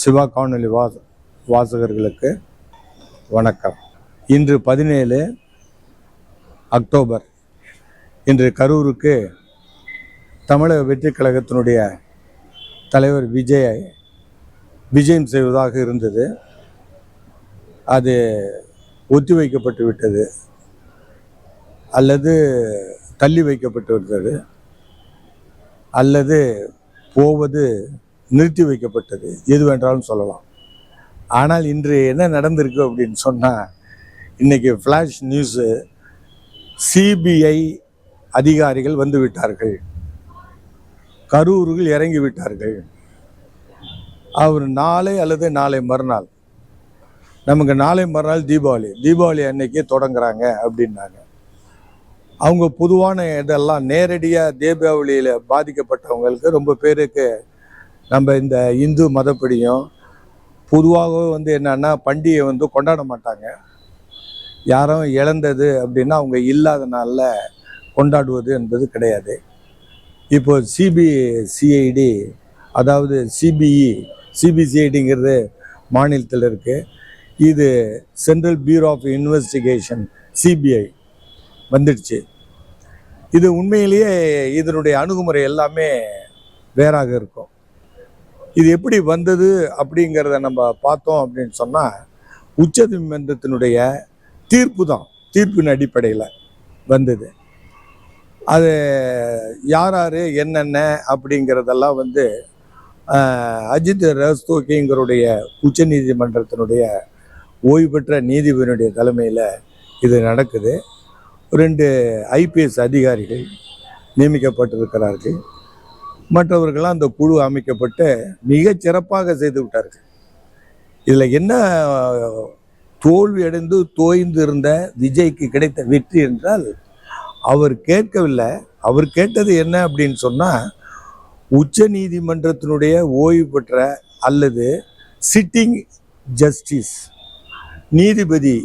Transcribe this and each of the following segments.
சிவா காணொலி வா வாசகர்களுக்கு வணக்கம். இன்று பதினேழு அக்டோபர். இன்று கரூருக்கு தமிழக வெற்றி கழகத்தினுடைய தலைவர் விஜய் விஜயம் செய்வதாக இருந்தது. அது ஒத்திவைக்கப்பட்டு விட்டது. அல்லது தள்ளி வைக்கப்பட்டு விட்டது. அல்லது போவது நிறுத்தி வைக்கப்பட்டது. எது வேண்டாலும் சொல்லலாம். ஆனால் இன்று என்ன நடந்திருக்கு அப்படின்னு சொன்னால் இன்னைக்கு ஃப்ளாஷ் நியூஸு சிபிஐ அதிகாரிகள் வந்து விட்டார்கள். கரூரில் இறங்கி விட்டார்கள். அவர் நாளை அல்லது நாளை மறுநாள் நமக்கு நாளை மறுநாள் தீபாவளி தீபாவளி அன்னைக்கே தொடங்குறாங்க அப்படின்னாங்க. அவங்க பொதுவான இதெல்லாம் நேரடியாக தீபாவளியில் பாதிக்கப்பட்டவங்களுக்கு ரொம்ப பேருக்கு நம்ம இந்த இந்து மதப்படியும் பொதுவாகவே வந்து என்னன்னா பண்டிகை வந்து கொண்டாட மாட்டாங்க. யாரும் இழந்தது அப்படின்னா அவங்க இல்லாத நாளில் கொண்டாடுவது என்பது கிடையாது. இப்போ சிபிசிஐடி அதாவது சிபிஇ சிபிசிஐடிங்கிறது மாநிலத்தில் இருக்குது இது central bureau of investigation CBI வந்துடுச்சு. இது உண்மையிலேயே இதனுடைய அணுகுமுறை எல்லாமே வேறாக இருக்கும். இது எப்படி வந்தது அப்படிங்கிறத நம்ம பார்த்தோம் அப்படின்னு சொன்னால் உச்சநீதிமன்றத்தினுடைய தீர்ப்பு தான் தீர்ப்பின் அடிப்படையில் வந்தது. அது யார் யார் என்னென்ன அப்படிங்கிறதெல்லாம் வந்து அஜித் அஜித் உச்ச உச்சநீதிமன்றத்தினுடைய ஓய்வு பெற்ற நீதிபதியினுடைய தலைமையில் இது நடக்குது. ரெண்டு ஐபிஎஸ் அதிகாரிகள் நியமிக்கப்பட்டிருக்கிறார்கள். மற்றவர்களாம் அந்த குழு அமைக்கப்பட்டு மிகச் சிறப்பாக செய்து விட்டார்கள். இதில் என்ன தோல்வி அடைந்து தோய்ந்து இருந்த விஜய்க்கு கிடைத்த வெற்றி என்றால் அவர் கேட்கவில்லை. அவர் கேட்டது என்ன அப்படின்னு சொன்னால் உச்ச நீதிமன்றத்தினுடைய ஓய்வு பெற்ற அல்லது சிட்டிங் ஜஸ்டிஸ் நீதிபதி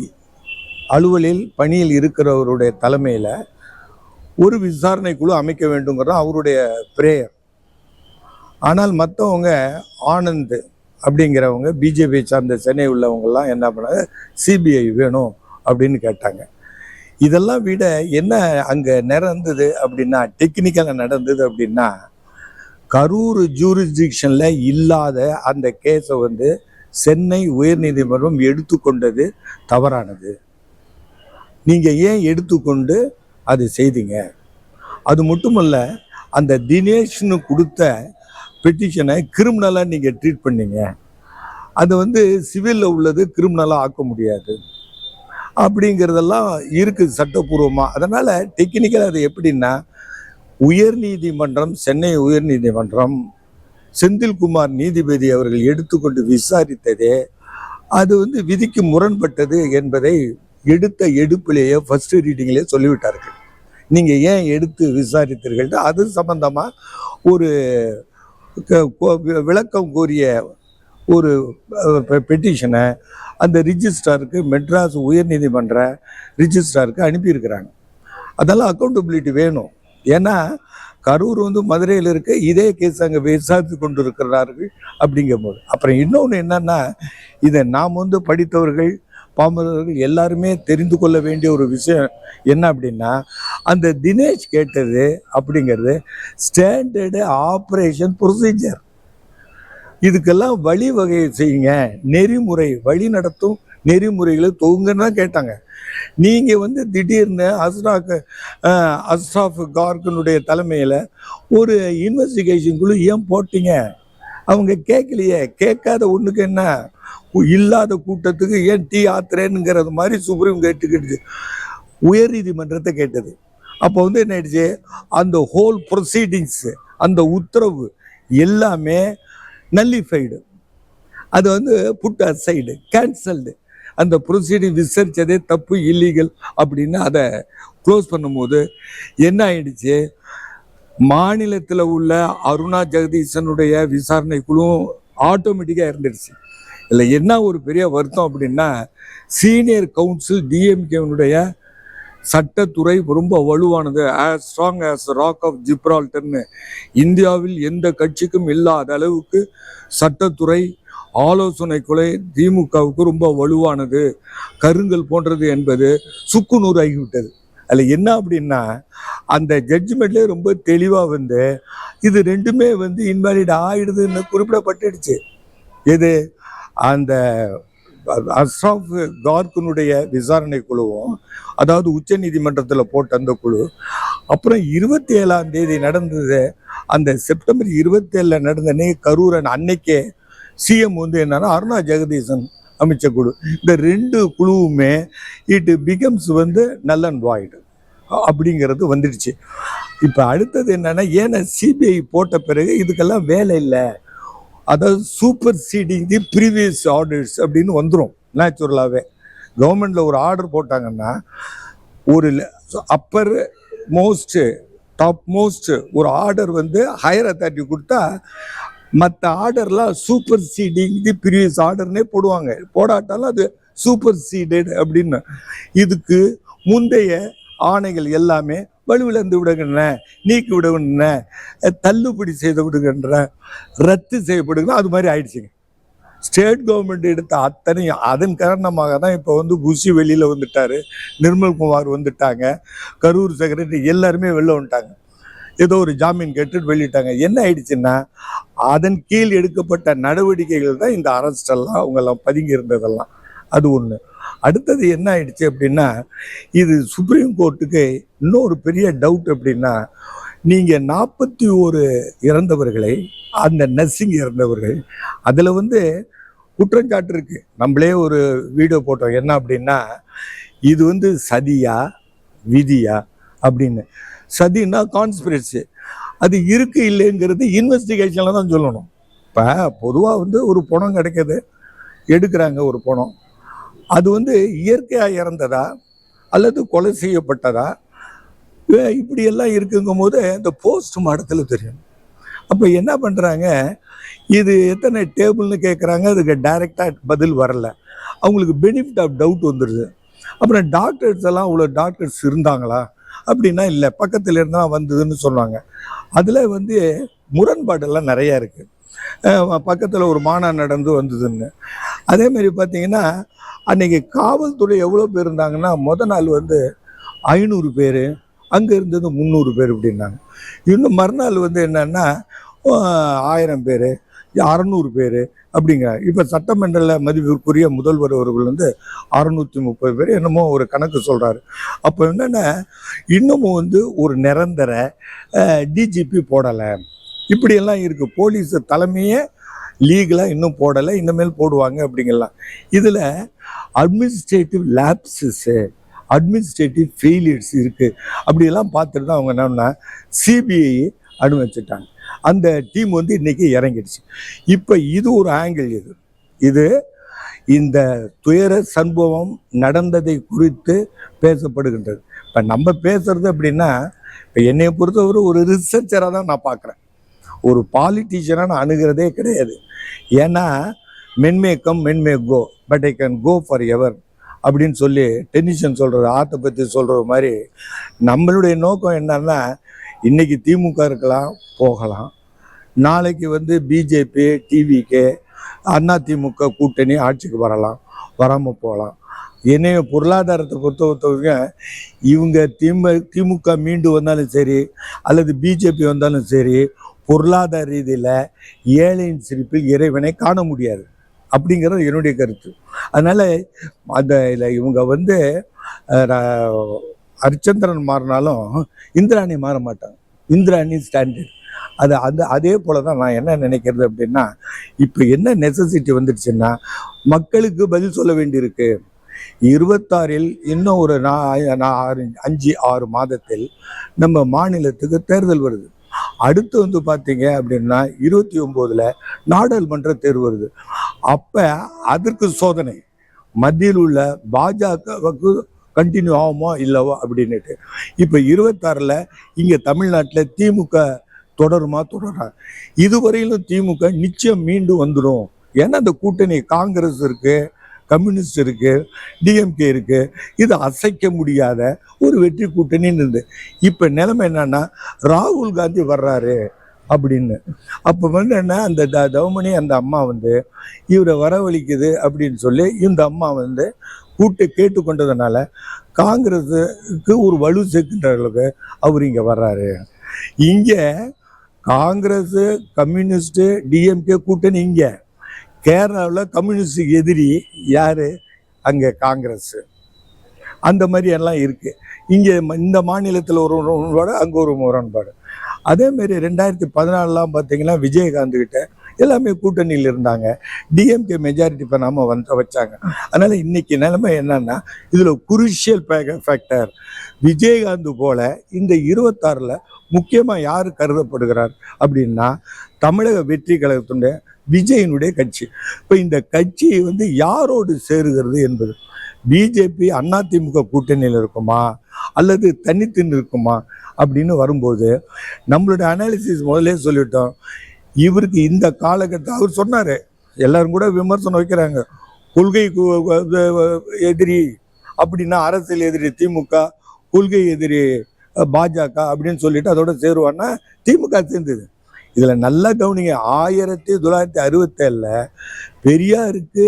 அலுவலில் பணியில் இருக்கிறவருடைய தலைமையில் ஒரு விசாரணை குழு அமைக்க வேண்டுங்கிறது அவருடைய பிரேயர் ஆனால் மற்றவங்க ஆனந்த் அப்படிங்கிறவங்க பிஜேபி சார்ந்த சென்னை உள்ளவங்கெல்லாம் என்ன பண்ணாங்க? சிபிஐ வேணும் அப்படின்னு கேட்டாங்க. இதெல்லாம் விட என்ன அங்கே நடந்தது அப்படின்னா டெக்னிக்கலாக நடந்தது அப்படின்னா கரூர் ஜூரிஸ்டிக்ஷனில் இல்லாத அந்த கேஸை வந்து சென்னை உயர்நீதிமன்றம் எடுத்துக்கொண்டது தவறானது. நீங்கள் ஏன் எடுத்துக்கொண்டு அது செய்தீங்க? அது மட்டுமல்ல அந்த தினேஷ்னு கொடுத்த பெட்டிஷனை கிரிமினலாக நீங்கள் ட்ரீட் பண்ணீங்க. அது வந்து சிவிலில் உள்ளது கிரிமினலாக ஆக்க முடியாது. அப்படிங்கிறதெல்லாம் இருக்குது சட்டப்பூர்வமாக அதனால் டெக்னிக்கல் அது எப்படின்னா உயர்நீதிமன்றம் சென்னை உயர்நீதிமன்றம் செந்தில்குமார் நீதிபதி அவர்கள் எடுத்துக்கொண்டு விசாரித்ததே அது வந்து விதிக்கு முரண்பட்டது என்பதை எடுத்த எடுப்பிலேயே ஃபர்ஸ்ட் ரீடிங்லேயே சொல்லிவிட்டார்கள். நீங்கள் ஏன் எடுத்து விசாரித்தீர்கள் அது சம்பந்தமாக ஒரு விளக்கம் கோரிய ஒரு பெட்டிஷனை அந்த ரிஜிஸ்ட்ராருக்கு மெட்ராஸ் உயர்நீதிமன்ற ரிஜிஸ்ட்ராருக்கு அனுப்பியிருக்கிறாங்க. அதெல்லாம் அக்கௌண்டபிலிட்டி வேணும். ஏன்னா கரூர் வந்து மதுரையில் இருக்க இதே கேஸ் அங்கே விசாரித்து கொண்டு இருக்கிறார்கள் அப்படிங்கும்போது. அப்புறம் இன்னொன்று என்னன்னா இதை நாம் வந்து படித்தவர்கள் பாமரர்கள் எல்லாருமே தெரிந்து கொள்ள வேண்டிய ஒரு விஷயம் என்ன அப்படின்னா அந்த தினேஷ் கேட்டது அப்படிங்கிறது ஸ்டாண்டர்டு ஆப்ரேஷன் ப்ரொசீஜர் இதுக்கெல்லாம் வழிவகை செய்யுங்க நெறிமுறை வழி நடத்தும் நெறிமுறைகளை தொகுங்கன்னு தான் கேட்டாங்க. நீங்கள் வந்து திடீர்னு அஸ்ராக்கு அஸ்ராஃப் கார்கனுடைய தலைமையில் ஒரு இன்வெஸ்டிகேஷன் குழு ஏன் போட்டீங்க? அவங்க கேட்கலையே கேட்காத ஒன்றுக்கு என்ன? இல்லாத கூட்டத்துக்கு ஏன் டீ ஆத்துறேனுங்கிறது மாதிரி சுப்ரீம் கேட்டுக்கிட்டு உயர் நீதிமன்றத்தை கேட்டது. அப்போ வந்து என்ன ஆயிடுச்சு? அந்த ஹோல் ப்ரொசீடிங்ஸு அந்த உத்தரவு எல்லாமே நல்லிஃபைடு அது வந்து புட் அசைடு கேன்சல்டு அந்த ப்ரொசீடிங் விசாரித்ததே தப்பு இல்லீகல் அப்படின்னு அதை க்ளோஸ் பண்ணும்போது என்ன ஆயிடுச்சு? மாநிலத்தில் உள்ள அருணா ஜெகதீசனுடைய விசாரணை குழுவும் ஆட்டோமேட்டிக்காக இருந்துடுச்சு இதில் என்ன ஒரு பெரிய வருத்தம் அப்படின்னா சீனியர் கவுன்சில் டிஎம்கேனுடைய சட்டத்துறை ரொம்ப வலுவானது. As strong as rock of ஜிப்ரால்டர்னு இந்தியாவில் எந்த கட்சிக்கும் இல்லாத அளவுக்கு சட்டத்துறை ஆலோசனை கொலை திமுகவுக்கு ரொம்ப வலுவானது. கருங்கல் போன்றது என்பது சுக்குநூறு ஆகிவிட்டது அதில் என்ன அப்படின்னா அந்த ஜட்ஜ்மெண்ட்லேயே ரொம்ப தெளிவாக வந்து இது ரெண்டுமே வந்து இன்வாலிட் ஆகிடுதுன்னு குறிப்பிடப்பட்டுடுச்சு. எது? அந்த அஸ்ராஃப் கார்க்குனுடைய விசாரணை குழுவும் அதாவது உச்ச நீதிமன்றத்தில் போட்ட அந்த குழு அப்புறம் இருபத்தி ஏழாம் தேதி நடந்தது. அந்த செப்டம்பர் இருபத்தி ஏழில் நடந்தனே கரூரன் அன்னைக்கே சிஎம் வந்து என்னன்னா அருணா ஜெகதீசன் அமைச்ச குழு இந்த ரெண்டு குழுவுமே இட் பிகம்ஸ் வந்து நல் அண்ட் வாய்டு. அப்படிங்கிறது வந்துடுச்சு. இப்போ அடுத்தது என்னென்னா ஏன்னா சிபிஐ போட்ட பிறகு இதுக்கெல்லாம் வேலை இல்லை. அதாவது superseding the previous orders அப்படின்னு வந்துடும் நேச்சுரலாகவே கவர்மெண்ட்டில் ஒரு ஆர்டர் போட்டாங்கன்னா ஒரு அப்பர் மோஸ்ட்டு டாப் மோஸ்ட் ஒரு ஆர்டர் வந்து ஹையர் அத்தாரிட்டி கொடுத்தா மற்ற ஆர்டர்லாம் சூப்பர் சீடிங் இது ப்ரீவியஸ் ஆர்டர்னே போடுவாங்க. போடாட்டாலும் அது சூப்பர் சீடட் அப்படின்னு. இதுக்கு முந்தைய ஆணைகள் எல்லாமே வலுவிழந்து விடுகின்றன நீக்கி விடுகின்றன தள்ளுபடி செய்து விடுகின்றன ரத்து செய்யப்படுகிற அது மாதிரி ஆயிடுச்சுங்க. ஸ்டேட் கவர்மெண்ட் எடுத்த அத்தனையும் அதன் காரணமாக தான் இப்போ வந்து குஷி வெளியில் வந்துட்டார். நிர்மல்குமார் வந்துட்டாங்க. கரூர் செக்ரட்டரி எல்லாருமே வெளில வந்துட்டாங்க. ஏதோ ஒரு ஜாமீன் கேட்டு வெளியிட்டாங்க. என்ன ஆயிடுச்சுன்னா அதன் கீழ் எடுக்கப்பட்ட நடவடிக்கைகள் தான் இந்த அரஸ்டெல்லாம் அவங்கெல்லாம் பதுங்கி இருந்ததெல்லாம் அது ஒன்று அடுத்தது என்ன ஆயிடுச்சு அப்படின்னா இது சுப்ரீம் கோர்ட்டுக்கு இன்னொரு பெரிய டவுட் அப்படின்னா நீங்கள் நாற்பத்தி ஒரு இறந்தவர்களை அந்த நர்சிங் இறந்தவர்கள் அதில் வந்து குற்றஞ்சாட்டு இருக்கு நம்மளே ஒரு வீடியோ போட்டோம். என்ன அப்படின்னா இது வந்து சதியா விதியா அப்படின்னு. சதின்னா கான்ஸ்பிரசி அது இருக்கு இல்லைங்கிறது இன்வெஸ்டிகேஷனில் தான் சொல்லணும். இப்போ பொதுவாக வந்து ஒரு பணம் கிடைக்கிது. எடுக்கிறாங்க ஒரு பணம். அது வந்து இயற்கையாக இறந்ததா? அல்லது கொலை செய்யப்பட்டதா? இப்படியெல்லாம் இருக்குங்கும் போது இந்த போஸ்ட் மாடத்தில் தெரியும். அப்போ என்ன பண்ணுறாங்க இது எத்தனை டேபிள்னு கேட்குறாங்க அதுக்கு டைரெக்டாக பதில் வரல. அவங்களுக்கு பெனிஃபிட் ஆஃப் டவுட் வந்துடுது அப்புறம் டாக்டர்ஸ் எல்லாம் அவ்வளோ டாக்டர்ஸ் இருந்தாங்களா? அப்படின்னா இல்லை பக்கத்தில் இருந்தால் வந்ததுன்னு சொன்னாங்க அதில் வந்து முரண்பாடெல்லாம் நிறையா இருக்குது பக்கத்தில் ஒரு மானா நடந்து வந்ததுன்னு. அதே மாதிரி பார்த்தீங்கன்னா அன்னைக்கு காவல்துறை எவ்வளோ பேர் இருந்தாங்கன்னா முத நாள் வந்து ஐநூறு பேர் அங்கே இருந்தது முந்நூறு பேர் அப்படின்னாங்க. இன்னும் மறுநாள் வந்து என்னன்னா ஆயிரம் பேர் அறநூறு பேர் அப்படிங்க இப்போ சட்டமன்றத்தில் மதிப்பிற்குரிய முதல்வர் அவர்கள் வந்து அறுநூற்றி முப்பது பேர் என்னமோ ஒரு கணக்கு சொல்கிறாரு அப்போ என்னென்னா இன்னமும் வந்து ஒரு நிரந்தர டிஜிபி போடலை. இப்படியெல்லாம் இருக்குது போலீஸ் தலைமையே லீகலாக இன்னும் போடலை. இனிமேல் போடுவாங்க அப்படிங்கலாம். இதில் அட்மினிஸ்ட்ரேட்டிவ் லேப்ஸஸ்ஸு அட்மினிஸ்ட்ரேட்டிவ் ஃபெயிலியர்ஸ் இருக்குது அப்படியெல்லாம் பார்த்துட்டு தான் அவங்க என்னென்னா சிபிஐ அனுமதிச்சிட்டாங்க. அந்த டீம் வந்து இன்னைக்கு இறங்கிடுச்சு. இப்போ இது ஒரு ஆங்கிள் இது. இது இந்த துயர சம்பவம் நடந்ததை குறித்து பேசப்படுகின்றது. இப்போ நம்ம பேசுறது அப்படின்னா இப்போ என்னை பொறுத்தவரை ஒரு ரிசர்ச்சராக தான் நான் பார்க்குறேன் ஒரு பாலிட்டிஷியனாக நான் அணுகிறதே கிடையாது. ஏன்னா men may come men may go but I can go for ever அப்படின்னு சொல்லி டென்னிஷன் சொல்கிறது ஆர்ட்டை பற்றி சொல்கிற மாதிரி நம்மளுடைய நோக்கம் என்னன்னா இன்னைக்கு திமுக இருக்கலாம் போகலாம். நாளைக்கு வந்து பிஜேபி டிவிகே அண்ணா திமுக கூட்டணி ஆட்சிக்கு வரலாம் வராமல் போகலாம். என்னைய பொருளாதாரத்தை பொறுத்த பொறுத்தவரைக்கும் இவங்க திமு திமுக மீண்டு வந்தாலும் சரி அல்லது பிஜேபி வந்தாலும் சரி பொருளாதார ரீதியில் ஏழையின் சிரிப்பில் இறைவனை காண முடியாது. அப்படிங்கிறது என்னுடைய கருத்து. அதனால் அந்த இவங்க வந்து ர- ஹரிச்சந்திரன் மாறினாலும் இந்திராணி மாற மாட்டாங்க. இந்திராணி ஸ்டாண்டர்ட் அது அந்த அதே போல தான் நான் என்ன நினைக்கிறது அப்படின்னா இப்போ என்ன நெசசிட்டி வந்துடுச்சுன்னா மக்களுக்கு பதில் சொல்ல வேண்டியிருக்கு. இருபத்தாறில் இன்னும் ஒரு நான் ஆறு- அஞ்சு ஆறு மாதத்தில் நம்ம மாநிலத்துக்கு தேர்தல் வருது. அடுத்து வந்து பார்த்தீங்க அப்படின்னா இருபத்தி ஒம்போதில் நாடாளுமன்ற தேர்வு வருது. அப்போ அதற்கு சோதனை. மத்தியில் உள்ள பாஜகவுக்கு கண்டினியூ ஆகுமோ இல்லவோ அப்படின்னுட்டு. இப்போ இருபத்தாறில் இங்கே தமிழ்நாட்டில் திமுக தொடருமா தொடரா. இதுவரையிலும் திமுக நிச்சயம் மீண்டும் வந்துடும் ஏன்னா அந்த கூட்டணி காங்கிரஸ் இருக்குது கம்யூனிஸ்ட் இருக்குது டிஎம்கே இருக்குது இது அசைக்க முடியாத ஒரு வெற்றி கூட்டணின்னு இருந்து. இப்போ நிலைமை என்னன்னா ராகுல் காந்தி வர்றாரு. அப்படின்னு. அப்போ வந்து என்ன அந்த த தவமணி அந்த அம்மா வந்து இவரை வரவழிக்குது அப்படின்னு சொல்லி இந்த அம்மா வந்து கூட்டு கேட்டுக்கொண்டதுனால காங்கிரஸுக்கு ஒரு வலு சேர்க்கின்ற அளவுக்கு அவர் இங்கே வர்றாரு. இங்கே காங்கிரஸ் கம்யூனிஸ்ட்டு டிஎம்கே கூட்டணி இங்கே. கேரளாவில் கம்யூனிஸ்டுக்கு எதிரி யார்? அங்கே காங்கிரஸ் அந்த மாதிரி எல்லாம் இருக்குது இங்கே இந்த மாநிலத்தில் ஒரு முரண்பாடு அங்கே ஒரு முரண்பாடு. அதே மாதிரி ரெண்டாயிரத்தி பதினாலாம் பார்த்தீங்கன்னா விஜயகாந்த் கிட்ட எல்லாமே கூட்டணியில் இருந்தாங்க. டிஎம்கே மெஜாரிட்டி பண்ணாமல் வந்து வச்சாங்க. அதனால் இன்னைக்கு நிலைமை என்னன்னா இதில் குருஷியல் ஃபேக்டர் விஜயகாந்த் போல இந்த இருபத்தாறில் முக்கியமாக யார் கருதப்படுகிறார் அப்படின்னா தமிழக வெற்றி கழகத்துடைய விஜயனுடைய கட்சி. இப்போ இந்த கட்சி வந்து யாரோடு சேருகிறது என்பது பிஜேபி அதிமுக கூட்டணியில் இருக்குமா? அல்லது தனித்து இருக்குமா? அப்படின்னு வரும்போது நம்மளுடைய அனாலிசிஸ் முதலே சொல்லிட்டோம். இவருக்கு இந்த காலகட்டம் அவர் சொன்னார். எல்லாரும் கூட விமர்சனம் வைக்கிறாங்க. கொள்கை எதிரி அப்படின்னா அரசியல் எதிரி திமுக கொள்கை எதிரி பாஜக அப்படின்னு சொல்லிட்டு அதோட சேருவான்னா திமுக சேர்ந்தது. இதில் நல்லா கவனிங்க. ஆயிரத்தி தொள்ளாயிரத்தி அறுபத்தேழில் பெரியாருக்கு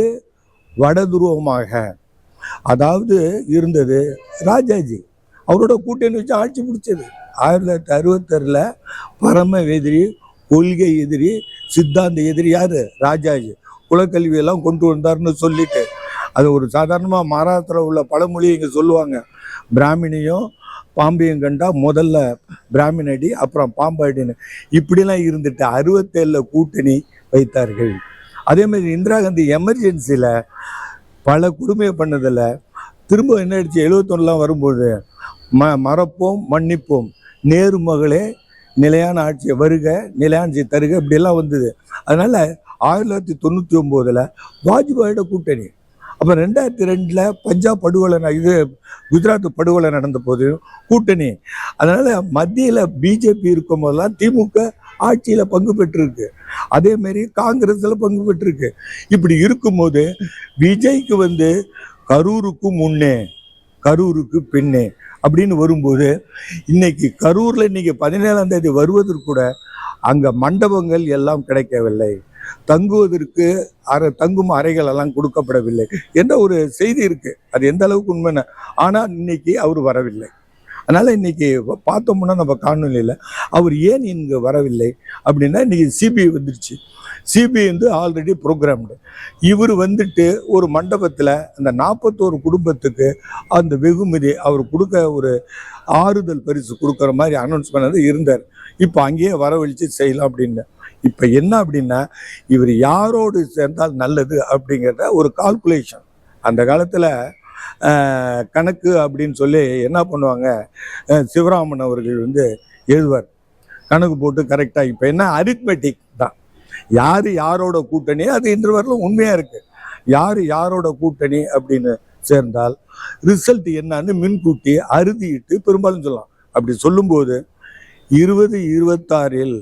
வடதுருவமாக அதாவது இருந்தது ராஜாஜி. அவரோட கூட்டணி வச்சு ஆட்சி பிடிச்சது ஆயிரத்தி தொள்ளாயிரத்தி அறுபத்தாறில் பரம எதிரி கொள்கை எதிரி சித்தாந்த எதிரி யார்? ராஜாஜி. குலக்கல்வியெல்லாம் கொண்டு வந்தார்னு சொல்லிட்டு. அது ஒரு சாதாரணமாக மகாராஷ்டிரா உள்ள பழமொழி இங்கே சொல்லுவாங்க. பிராமினியும் பாம்பையும் கண்டா முதல்ல பிராமினடி அப்புறம் பாம்பாடின்னு இப்படிலாம் இருந்துட்டு அறுபத்தேழில் கூட்டணி வைத்தார்கள். அதே மாதிரி இந்திரா காந்தி எமர்ஜென்சியில் பல கொடுமையை பண்ணதில் திரும்ப என்ன ஆயிடுச்சு? எழுபத்தொன்னுலாம் வரும்போது ம மறப்போம் மன்னிப்போம். நேரு மகளே நிலையான ஆட்சியை வருக நிலையான ஆட்சியை தருக இப்படியெல்லாம் வந்தது. அதனால் ஆயிரத்தி தொள்ளாயிரத்தி தொண்ணூற்றி ஒம்போதில் வாஜ்பாயோட கூட்டணி. அப்போ ரெண்டாயிரத்தி ரெண்டில் பஞ்சாப் படுகொலை இது குஜராத் படுகொலை நடந்த போது கூட்டணி. அதனால் மத்தியில் பிஜேபி இருக்கும் போதெல்லாம் திமுக ஆட்சியில் பங்கு பெற்றிருக்கு. அதே மாதிரி காங்கிரஸில் பங்கு பெற்றிருக்கு. இப்படி இருக்கும்போது விஜய்க்கு வந்து கரூருக்கு முன்னே கரூருக்கு பின்னே அப்படின்னு வரும்போது இன்னைக்கு கரூரில் இன்னைக்கு பதினேழாம் தேதி வருவதற்கு கூட அங்கே மண்டபங்கள் எல்லாம் கிடைக்கவில்லை. தங்குவதற்கு அறை தங்கும் அறைகள் எல்லாம் கொடுக்கப்படவில்லை. என்ற ஒரு செய்தி இருக்கு. அது எந்த அளவுக்கு உண்மைன்னு. ஆனால் இன்னைக்கு அவர் வரவில்லை. அதனால் இன்னைக்கு பார்த்தோம்னா நம்ம காணொலியில் அவர் ஏன் இங்கே வரவில்லை அப்படின்னா இன்றைக்கி சிபிஐ வந்துருச்சு. சிபிஐ வந்து ஆல்ரெடி ப்ரோக்ராம்டு இவர் வந்துட்டு ஒரு மண்டபத்தில் அந்த நாற்பத்தோரு குடும்பத்துக்கு அந்த வெகுமதி அவர் கொடுக்க ஒரு ஆறுதல் பரிசு கொடுக்குற மாதிரி அனௌன்ஸ் பண்ணது இருந்தார். இப்போ அங்கேயே வரவழைச்சு செய்யலாம் அப்படின்னு. இப்போ என்ன அப்படின்னா இவர் யாரோடு சேர்ந்தால் நல்லது அப்படிங்கிறத ஒரு கால்குலேஷன் அந்த காலத்தில் கணக்கு அப்படின்னு சொல்லி என்ன பண்ணுவாங்க? சிவராமன் அவர்கள் வந்து எழுதுவார். கணக்கு போட்டு கரெக்டாக இப்போ என்ன? அரித்மெட்டிக் தான். யார் யாரோட கூட்டணி? அது இன்று வரலும் உண்மையாக இருக்குது யார் யாரோட கூட்டணி அப்படின்னு சேர்ந்தால் ரிசல்ட் என்னன்னு மின்கூட்டி அறுதிட்டு பெரும்பாலும் சொல்லலாம். அப்படி சொல்லும்போது இருபது இருபத்தாறில்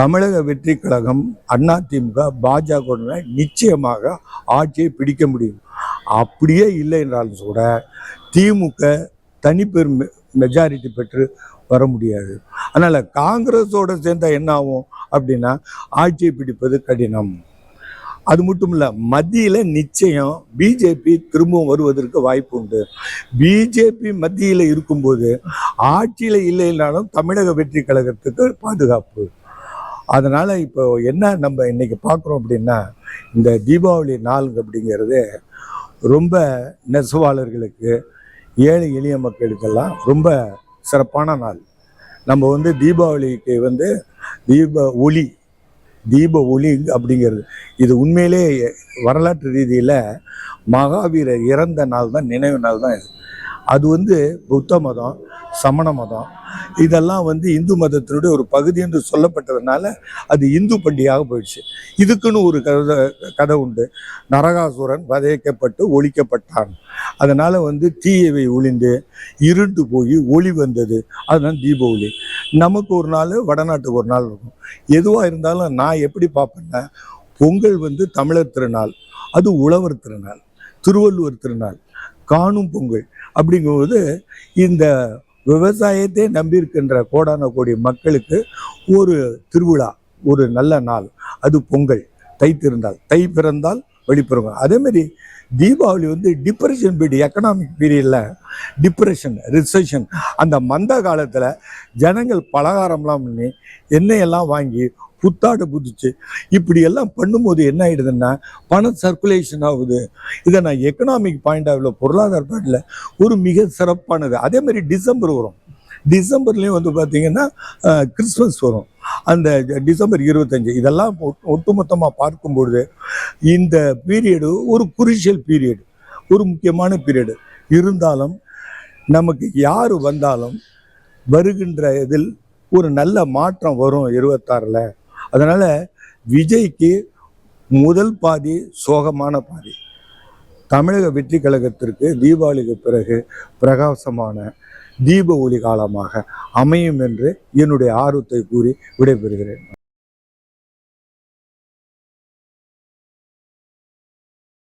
தமிழக வெற்றி கழகம் அதிமுக பாஜக நிச்சயமாக ஆட்சியை பிடிக்க முடியும். அப்படியே இல்லை என்றாலும் கூட திமுக தனிப்பெரும் மெஜாரிட்டி பெற்று வர முடியாது. அதனால் காங்கிரஸோடு சேர்ந்தால் என்ன ஆகும் அப்படின்னா ஆட்சியை பிடிப்பது கடினம். அது மட்டும் இல்லை மத்தியில் நிச்சயம் பிஜேபி திரும்பவும் வருவதற்கு வாய்ப்பு உண்டு. பிஜேபி மத்தியில் இருக்கும்போது ஆட்சியில் இல்லைனாலும் தமிழக வெற்றி கழகத்துக்கு பாதுகாப்பு. அதனால் இப்போ என்ன நம்ம இன்றைக்கி பார்க்குறோம் அப்படின்னா இந்த தீபாவளி நாள் அப்படிங்கிறது ரொம்ப நெசவாளர்களுக்கு ஏழை எளிய மக்களுக்கெல்லாம் ரொம்ப சிறப்பான நாள். நம்ம வந்து தீபாவளிக்கு வந்து தீப ஒளி தீப ஒளி அப்படிங்கிறது இது உண்மையிலே வரலாற்று ரீதியில் மகாவீரர் இறந்த நாள் தான் நினைவு நாள் தான் இது. அது வந்து புத்த மதம் சமண மதம். இதெல்லாம் வந்து இந்து மதத்தினுடைய ஒரு பகுதி என்று சொல்லப்பட்டதுனால அது இந்து பண்டிகையாக போயிடுச்சு. இதுக்குன்னு ஒரு கதை கதை உண்டு. நரகாசுரன் வதைக்கப்பட்டு ஒழிக்கப்பட்டான். அதனால் வந்து தீயவை ஒளிந்து இருண்டு போய் ஒளி வந்தது. அதுதான் தீப ஒளி நமக்கு ஒரு நாள் வடநாட்டுக்கு ஒரு நாள் இருக்கும். எதுவாக இருந்தாலும் நான் எப்படி பார்ப்பேன்னா பொங்கல் வந்து தமிழர் திருநாள். அது உழவர் திருநாள் திருவள்ளுவர் திருநாள். காணும் பொங்கல். அப்படிங்கும்போது இந்த விவசாயத்தை நம்பியிருக்கின்ற கோடான கோடி மக்களுக்கு ஒரு திருவிழா ஒரு நல்ல நாள். அது பொங்கல். தை திருந்தால் தை பிறந்தால் வெளிப்பிறக்கும் அதேமாரி தீபாவளி வந்து டிப்ரெஷன் பீரியட் எக்கனாமிக் பீரியடில் டிப்ரெஷன் ரிசெஷன் அந்த மந்த காலத்தில் ஜனங்கள் பலகாரம்லாம் பண்ணி எண்ணெயெல்லாம் வாங்கி புத்தாடை புதுச்சு இப்படி எல்லாம் பண்ணும்போது என்ன ஆகிடுதுன்னா பணம் சர்க்குலேஷன் ஆகுது. இதை நான் எக்கனாமிக் பாயிண்ட் ஆஃப் பொருளாதார பாயிண்டில் ஒரு மிக சிறப்பானது. அதே மாதிரி டிசம்பர் வரும். டிசம்பர்லேயும் வந்து பார்த்தீங்கன்னா கிறிஸ்மஸ் வரும். அந்த டிசம்பர் இருபத்தஞ்சு இதெல்லாம் ஒட்டுமொத்தமாக பார்க்கும்பொழுது இந்த பீரியடு ஒரு குரிஷியல் பீரியடு ஒரு முக்கியமான பீரியடு இருந்தாலும் நமக்கு யார் வந்தாலும் வருகின்ற இதில் ஒரு நல்ல மாற்றம் வரும் இருபத்தாறில். அதனால் விஜய்க்கு முதல் பாதி சோகமான பாதி. தமிழக வெற்றி கழகத்திற்கு தீபாவளிக்கு பிறகு பிரகாசமான தீப ஒளி காலமாக அமையும் என்று என்னுடைய ஆர்வத்தை கூறி விடைபெறுகிறேன்.